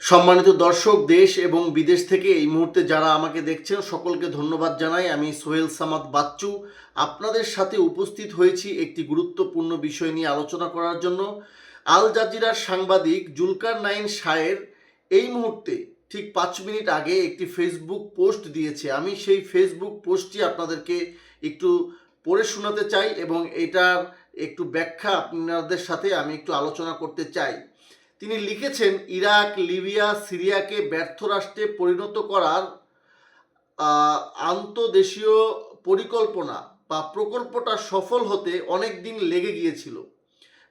সম্মানিত দর্শক, দেশ এবং বিদেশ থেকে এই মুহূর্তে যারা আমাকে দেখছেন, সকলকে ধন্যবাদ জানাই। আমি সোহেল সামাদ বাচ্চু। আপনাদের সাথে উপস্থিত হয়েছি একটি গুরুত্বপূর্ণ বিষয় নিয়ে আলোচনা করার জন্য। আল জাজিরার সাংবাদিক জুলকার নাইন শায়ের এই মুহূর্তে ঠিক পাঁচ মিনিট আগে একটি ফেসবুক পোস্ট দিয়েছে। আমি সেই ফেসবুক পোস্টটি আপনাদেরকে একটু পড়ে শোনাতে চাই এবং এটার একটু ব্যাখ্যা আপনাদের সাথে আমি একটু আলোচনা করতে চাই। তিনি লিখেছেন, ইরাক, লিবিয়া, সিরিয়াকে ব্যর্থ রাষ্ট্রে পরিণত করার আন্তদেশীয় পরিকল্পনা বা প্রকল্পটা সফল হতে অনেক দিন লেগে গিয়েছিল।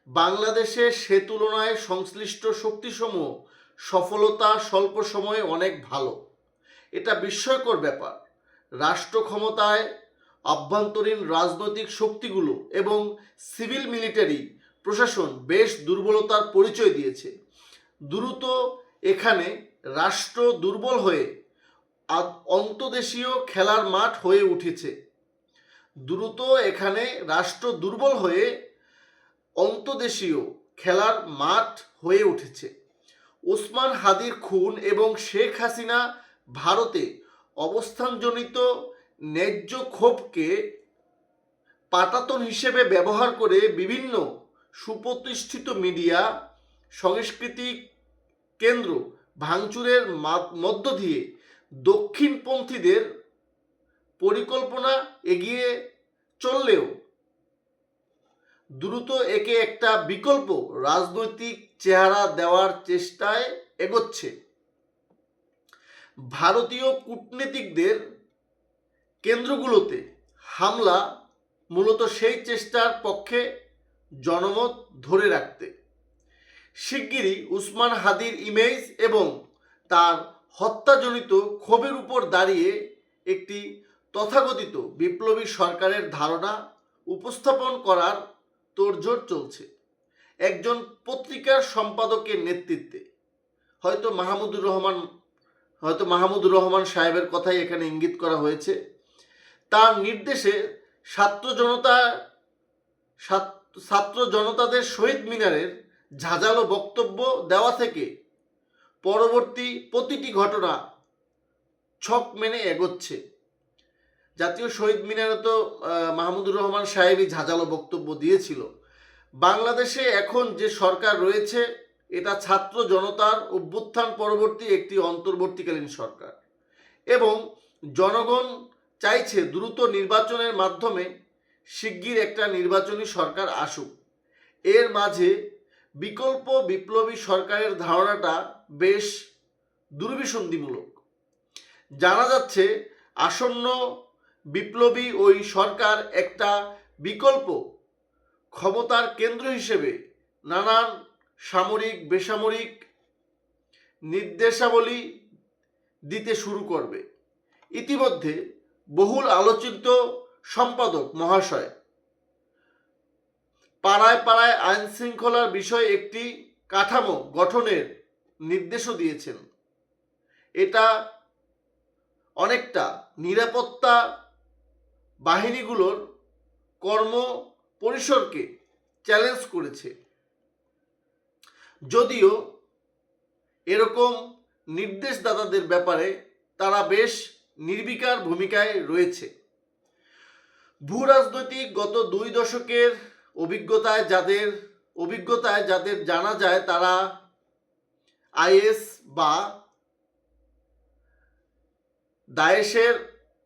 বাংলাদেশে সে তুলনায় সংশ্লিষ্ট শক্তিসমূহ সফলতা স্বল্প সময়ে অনেক ভালো। এটা বিস্ময়কর ব্যাপার। রাষ্ট্র ক্ষমতায় আভ্যন্তরীণ রাজনৈতিক শক্তিগুলো এবং সিভিল মিলিটারি প্রশাসন বেশ দুর্বলতার পরিচয় দিয়েছে। দ্রুত এখানে রাষ্ট্র দুর্বল হয়ে অন্তদেশীয় খেলার মাঠ হয়ে উঠেছে। দ্রুত এখানে রাষ্ট্র দুর্বল হয়ে অন্তদেশীয় খেলার মাঠ হয়ে উঠেছে। ওসমান হাদির খুন এবং শেখ হাসিনা ভারতে অবস্থানজনিত ন্যায্য ক্ষোভকে পাটাতন হিসেবে ব্যবহার করে বিভিন্ন সুপ্রতিষ্ঠিত মিডিয়া সাংস্কৃতিক কেন্দ্র ভাঙচুরের মধ্য দিয়ে দক্ষিণপন্থীদের পরিকল্পনা এগিয়ে চললেও দ্রুত একে একটা বিকল্প রাজনৈতিক চেহারা দেওয়ার চেষ্টায় এগোচ্ছে। ভারতীয় কূটনীতিকদের কেন্দ্রগুলোতে হামলা মূলত সেই চেষ্টার পক্ষে জনমত ধরে রাখতে। শিগগিরই উসমান হাদির ইমেজ এবং তার হত্যাজনিত ক্ষোভের উপর দাঁড়িয়ে একটি তথাকথিত বিপ্লবী সরকারের ধারণা উপস্থাপন করার তোড়জোড় চলছে। একজন পত্রিকার সম্পাদকের নেতৃত্বে। হয়তো মাহমুদুর রহমান, হয়তো মাহমুদুর রহমান সাহেবের কথাই এখানে ইঙ্গিত করা হয়েছে। তার নির্দেশে ছাত্র জনতা ছাত্র জনতাদের শহীদ মিনারের ঝাঁঝালো বক্তব্য দেওয়া থেকে পরবর্তী প্রতিটি ঘটনা ছক মেনে এগোচ্ছে। জাতীয় শহীদ মিনারে তো মাহমুদুর রহমান সাহেবই ঝাঁঝালো বক্তব্য দিয়েছিল। বাংলাদেশে এখন যে সরকার রয়েছে, এটা ছাত্র জনতার অভ্যুত্থান পরবর্তী একটি অন্তর্বর্তীকালীন সরকার। এবং জনগণ চাইছে দ্রুত নির্বাচনের মাধ্যমে শিগগির একটা নির্বাচনী সরকার আসুক। এর মাঝে বিকল্প বিপ্লবী সরকারের ধারণাটা বেশ দুর্বিসন্ধিমূলক। জানা যাচ্ছে, আসন্ন বিপ্লবী ওই সরকার একটা বিকল্প, ক্ষমতার কেন্দ্র হিসেবে নানান সামরিক, বেসামরিক নির্দেশাবলী দিতে শুরু করবে। ইতিমধ্যে বহুল আলোচিত সম্পাদক, মহাশয়। পাড়ায় পাড়ায় আইন শৃঙ্খলার বিষয়ে একটি কাঠামো গঠনের নির্দেশও দিয়েছেন। এটা অনেকটা নিরাপত্তা বাহিনীগুলোর কর্ম পরিসরকে চ্যালেঞ্জ করেছে। যদিও এরকম নির্দেশদাতাদের ব্যাপারে তারা বেশ নির্বিকার ভূমিকায় রয়েছে। ভূ রাজনৈতিক গত দুই দশকের অভিজ্ঞতায় যাদের অভিজ্ঞতায় যাদের জানা যায় তারা আইএস বা দায়েশের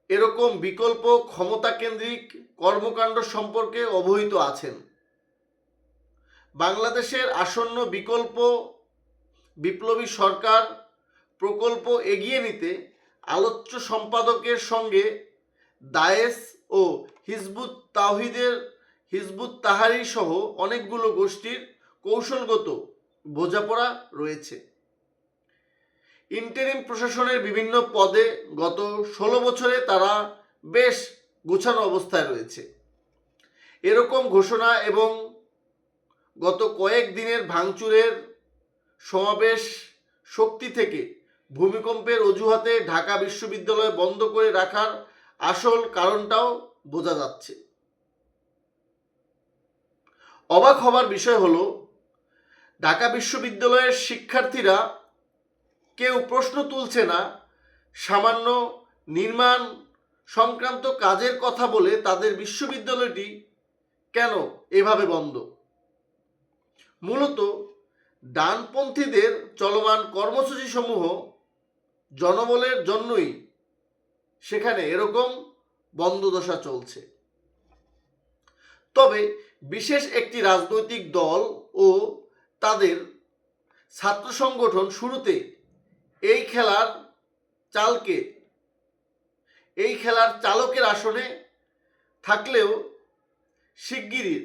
এরকম বিকল্প ক্ষমতাকেন্দ্রিক কর্মকাণ্ড সম্পর্কে অবহিত আছেন। বাংলাদেশের আসন্ন বিকল্প বিপ্লবী সরকার প্রকল্প এগিয়ে নিতে আলোচ্য সম্পাদকের সঙ্গে দায়েশ ও হিজবুত তাহিদের হিজবুত তাহারি সহ অনেকগুলো গোষ্ঠীর কৌশলগত বোঝাপড়া রয়েছে। ইন্টারিম প্রশাসনের বিভিন্ন পদে গত ষোলো বছরে তারা বেশ গোছানো অবস্থায় রয়েছে। এরকম ঘোষণা এবং গত কয়েক দিনের ভাঙচুরের সমাবেশ শক্তি থেকে ভূমিকম্পের অজুহাতে ঢাকা বিশ্ববিদ্যালয় বন্ধ করে রাখার আসল কারণটাও বোঝা যাচ্ছে। অবাক হবার বিষয় হলো, ঢাকা বিশ্ববিদ্যালয়ের শিক্ষার্থীরা কেউ প্রশ্ন তুলছে না, সামান্য নির্মাণ সংক্রান্ত কাজের কথা বলে তাদের বিশ্ববিদ্যালয়টি কেন এভাবে বন্ধ? মূলত ডানপন্থীদের চলমান কর্মসূচি সমূহ জনবলের জন্যই সেখানে এরকম বন্ধদশা চলছে। তবে বিশেষ একটি রাজনৈতিক দল ও তাদের ছাত্র সংগঠন শুরুতে এই খেলার চালকে, এই খেলার চালকের আসনে থাকলেও শিগগিরই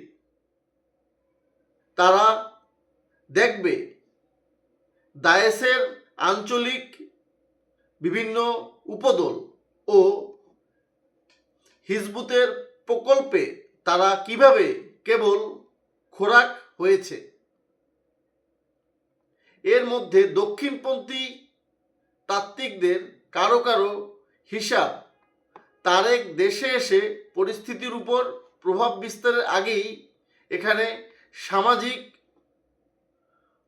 তারা দেখবে দায়েসের আঞ্চলিক বিভিন্ন উপদল ও হিজবুতের প্রকল্পে তারা কীভাবে কেবল খোরাক হয়েছে? এর মধ্যে দক্ষিণপন্থী তাত্ত্বিকদের কারও কারও হিসাব তারেক দেশে এসে পরিস্থিতির উপর প্রভাব বিস্তারের আগেই এখানে সামাজিক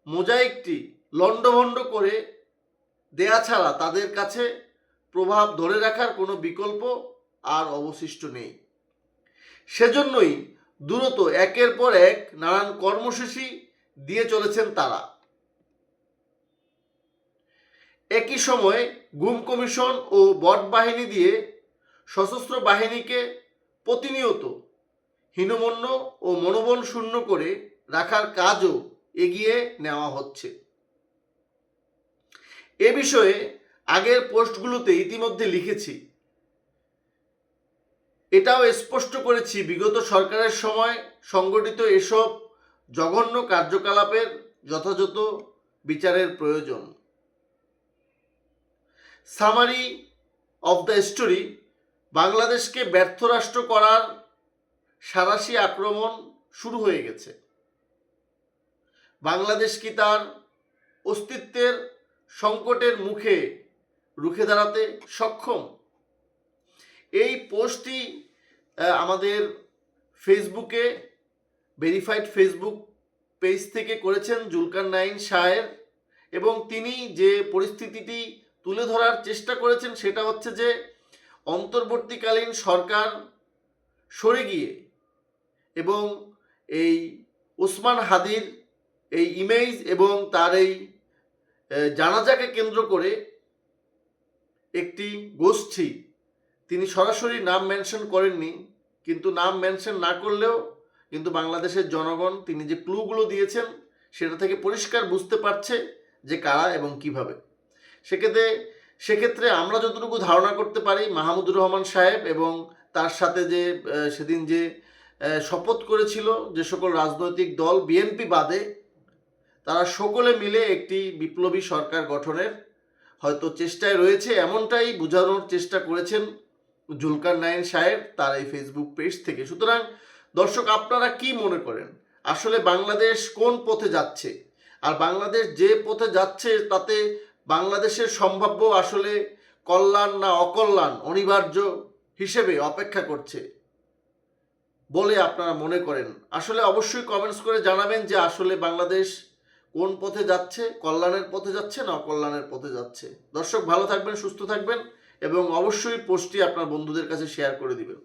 মোজাইকটি লণ্ডভণ্ড করে দেয়া ছাড়া তাদের কাছে প্রভাব ধরে রাখার কোনো বিকল্প আর অবশিষ্ট নেই। সেজন্যই দ্রুত একের পর এক নানান কর্মসূচি দিয়ে চলেছেন তারা। একই সময়ে গুম কমিশন ও বট বাহিনী দিয়ে সশস্ত্র বাহিনীকে প্রতিনিয়ত হীনমন্য ও মনোবল শূন্য করে রাখার কাজও এগিয়ে নেওয়া হচ্ছে। এ বিষয়ে আগের পোস্টগুলোতে ইতিমধ্যে লিখেছি। এটাও স্পষ্ট করেছি, বিগত সরকারের সময় সংগঠিত এসব জঘন্য কার্যকলাপের যথাযথ বিচারের প্রয়োজন। সামারি অফ দ্য স্টোরি, বাংলাদেশকে ব্যর্থ রাষ্ট্র করার সারাশি আক্রমণ শুরু হয়ে গেছে। বাংলাদেশ কি তার অস্তিত্বের সংকটের মুখে রুখে দাঁড়াতে সক্ষম। এই পোস্টটি আমাদের ফেসবুকে ভেরিফাইড ফেসবুক পেজ থেকে করেছেন জুলকার নাইন শায়ের এবং তিনি যে পরিস্থিতিটি তুলে ধরার চেষ্টা করেছেন সেটা হচ্ছে যে, অন্তর্বর্তীকালীন সরকার সরে গিয়ে এবং এই ওসমান হাদির এই ইমেজ এবং তার এই জানাজাকে কেন্দ্র করে একটি গোষ্ঠী। তিনি সরাসরি নাম মেনশন করেননি, কিন্তু নাম মেনশন না করলেও কিন্তু বাংলাদেশের জনগণ তিনি যে ক্লুগুলো দিয়েছেন, সেটা থেকে পরিষ্কার বুঝতে পারছে যে কারা এবং কীভাবে। সেক্ষেত্রে সেক্ষেত্রে আমরা যতটুকু ধারণা করতে পারি, মাহমুদুর রহমান সাহেব এবং তার সাথে যে সেদিন যে শপথ করেছিল যে সকল রাজনৈতিক দল, বিএনপি বাদে, তারা সকলে মিলে একটি বিপ্লবী সরকার গঠনের হয়তো চেষ্টায় রয়েছে এমনটাই বোঝানোর চেষ্টা করেছেন জুলকার নাইন সাহেব তার এই ফেসবুক পেজ থেকে। সুতরাং দর্শক, আপনারা কি মনে করেন? আসলে বাংলাদেশ কোন পথে যাচ্ছে? আর বাংলাদেশ যে পথে যাচ্ছে তাতে বাংলাদেশের সম্ভাব্য আসলে কল্যাণ না অকল্যাণ অনিবার্য হিসেবে অপেক্ষা করছে বলে আপনারা মনে করেন? আসলে অবশ্যই কমেন্টস করে জানাবেন যে আসলে বাংলাদেশ কোন পথে যাচ্ছে, কল্যাণের পথে যাচ্ছে না অকল্যাণের পথে যাচ্ছে। দর্শক, ভালো থাকবেন, সুস্থ থাকবেন এবং অবশ্যই পোস্টটি আপনার বন্ধুদের কাছে শেয়ার করে দিবেন।